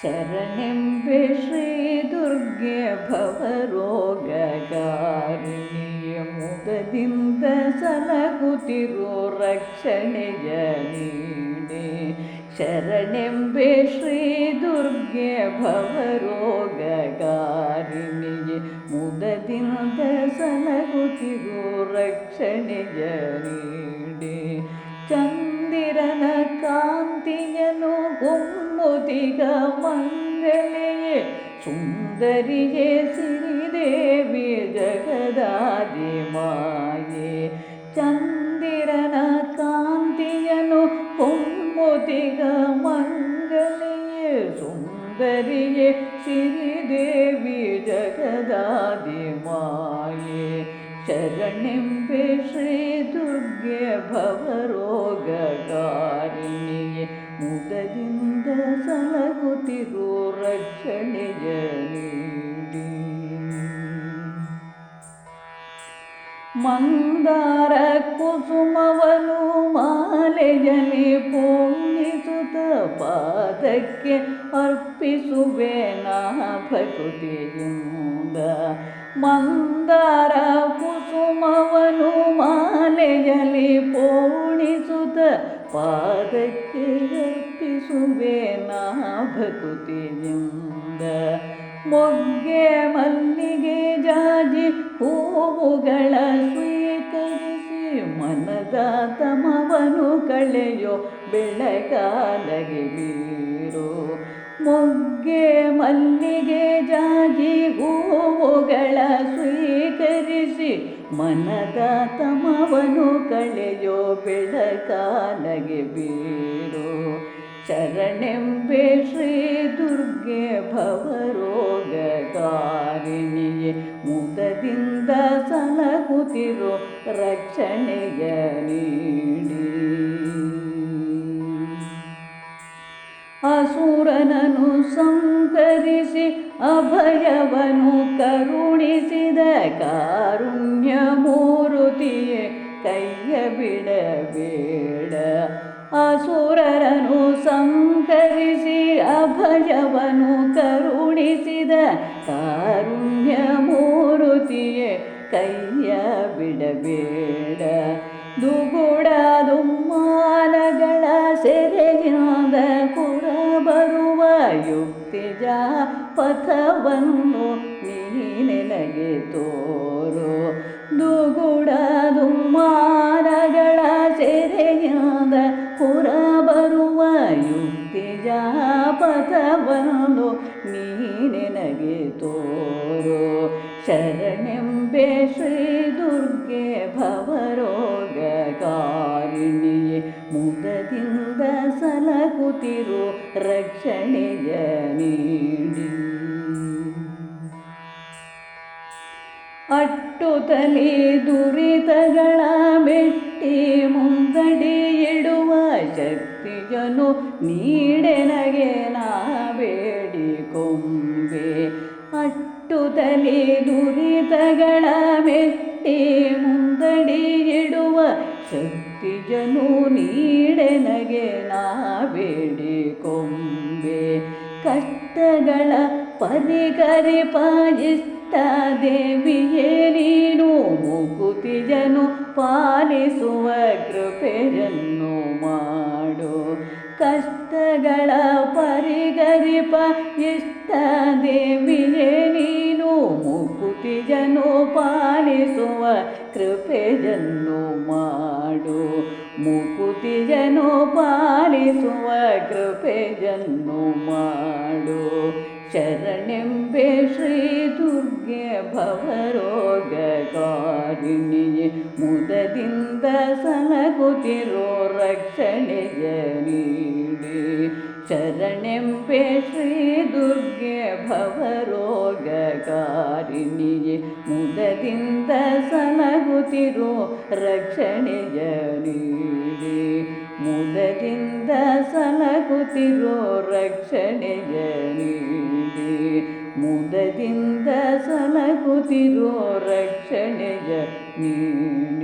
ಶರಣೆಂಬೆ ಶ್ರೀ ದುರ್ಗೆ ಭವರೋಗಕಾರಿಣಿಯ ಮುದದಿಂದ ಸಲಗುತ್ತಿರೋ ರಕ್ಷಣೆಯ ನೀಡೆ ಶರಣೆಂಬೆ ಶ್ರೀ ದುರ್ಗೆ ಭವರೋಗಕಾರಿಣಿಯ ಮುದದಿಂದ ಸಲಗುತ್ತಿರೋ ರಕ್ಷಣೆಯ ನೀಡೆ ಚಂದಿರನ ಕಾಂತಿಯನು ಗುಮ್ಮುದಿಗ ഭൗതിക മംഗളയെ സുന്ദരിയെ ശ്രീദേവി ജഗദാദിമായേ ചന്ദ്രന കാന്തിയനു പൊന്മുതിക മംഗളയെ സുന്ദരിയെ ശ്രീദേവി ജഗദാദിമായേ ശരണിംബെ ശ്രീ ദുർഗ ഭവരു ಮುದದಿಂದ ಸಲಗುತ್ತಿರೋ ರಕ್ಷಣೆಯ ನೀಡಿ. ಮಂದಾರ ಕುಸುಮವನು ಮಾಲೆಯಲ್ಲಿ ಪೂರ್ಣಿಸುತ್ತ ಪಾದಕ್ಕೆ ಅರ್ಪಿಸುವೆ ನಾ ಭಕುತಿಯಿಂದ ಮಂದಾರ ಕುಸುಮವನು ಮಾಲೆಯಲ್ಲಿ ಪೋಣಿಸುತ್ತ ಪಾದಕ್ಕೆ ಅರ್ಪಿಸುವೆ ಭಕುತಿಯಿಂದ ಮೊಗ್ಗೆ ಮಲ್ಲಿಗೆ ಜಾಜಿ ಹೂವುಗಳ ಸ್ವೀಕರಿಸಿ ಮನದ ತಮವನು ಕಳೆಯೋ ಬೆಳಗಾಲಗೆ ಬೀರು. ಮೊಗ್ಗೆ ಮಲ್ಲಿಗೆ ಜಾಜಿ ಹೂವುಗಳ ಸ್ವೀಕರಿಸಿ ಮನದ ತಮವನು ಕಳೆಯೋ ಬೆಳಕಾಲಗೆ ಬೀರು. ಶರಣೆಂಬೆ ಶ್ರೀ ದುರ್ಗೆ ಭವರೋಗಕಾರಿಣಿಯೇ ಮುಖದಿಂದ ಸಲಗುತ್ತಿರೋ ರಕ್ಷಣೆಯ ನೀಡಿ. ಅಸುರನನು ಸಂಕರಿಸಿ ಅಭಯವನು ಕರುಣಿಸಿದ ಕಾರುಣ್ಯ ಸಂಕರಿಸಿ ಅಭಯವನು ಕರುಣಿಸಿದ ಕಾರುಣ್ಯ ಮೂರುತಿಯೇ ಕೈಯ ಬಿಡಬೇಡ. ದುಗುಡ ದುಮ್ಮಾನಗಳ ಸೆರೆಯಾದ ಕುರ ಬರುವ ಯುಕ್ತಿಜ ಪಥವನ್ನು ನೀನೆನಗೆ ತೋರು. ದುಗುಡ ದುಮ್ಮಾನಗಳ ಸೆರೆಯಾದ ಕುರ ಬರುವ ಯುಕ್ತಿಜ ಪಥವನ್ನು ನೀನೆನಗೆ ತೋರು. ಶರಣೆಂಬೆ ಶ್ರೀ ದುರ್ಗೆ ಭವರೋಗಕಾರಿಣಿಯೇ, ಮುದದಿಂದ ಸಲಕುತಿರು ರಕ್ಷಣೆಯ ನೀಡಿ. ಅಟ್ಟುತಲಿ ದುರಿತಗಳ ಮೆಟ್ಟಿ ಮುಂದಡಿ ಶಕ್ತಿಯನು ನೀಡೆನಗೆ ನಾ ಬೇಡಿಕೊಂಬೆ. ಅಟ್ಟುತಲಿ ದುರಿತಗಳ ಮೆಟ್ಟಿ ಮುಂದಡಿ ಇಡುವ ಶಕ್ತಿಯನು ನೀಡೆನಗೆ ನಾ ಬೇಡಿಕೊಂಬೆ. ಕಷ್ಟಗಳ ಪರಿಕರಿ ಇಷ್ಟ ದೇವಿಯೇ ನೀನು ಮುಕುತಿಜನು ಪಾಲಿಸುವ ಕೃಪೆಯನ್ನು ಕಷ್ಟಗಳ ಪರಿಗರಿಪ ಇಷ್ಟ ದೇವಿಯೇ ನೀನು ಮುಕುತಿಜನು ಪಾಲಿಸುವ ಕೃಪೆಯನ್ನು ಮಾಡು. ಮುಕುತಿಜನು ಪಾಲಿಸುವ ಕೃಪೆಯನ್ನು ಮಾಡು. ಶರಣೆಂಬೆ ಶ್ರೀ ದುರ್ಗೆ ಭವರೋಗಕಾರಿಣಿಯೇ ಮುದದಿಂದ ಸಲಗುತ್ತಿರೋ ರಕ್ಷಣೆಯ ನೀಡಿ ಶರಣೆಂಬೆ ಶ್ರೀ ದುರ್ಗೆ ಭವರೋಗಕಾರಿಣಿಯೇ, ಮುದದಿಂದ ಸಲಗುತ್ತಿರೋ ರಕ್ಷಣೆಯ ನೀಡಿ ಮುದದಿಂದ ಸಲಗುತ್ತಿರೋ ರಕ್ಷಣೆಯ ನೀಡಿ ಮುದದಿಂದ ಸಲಗುತ್ತಿರೋ ರಕ್ಷಣೆಯ ನೀಡಿ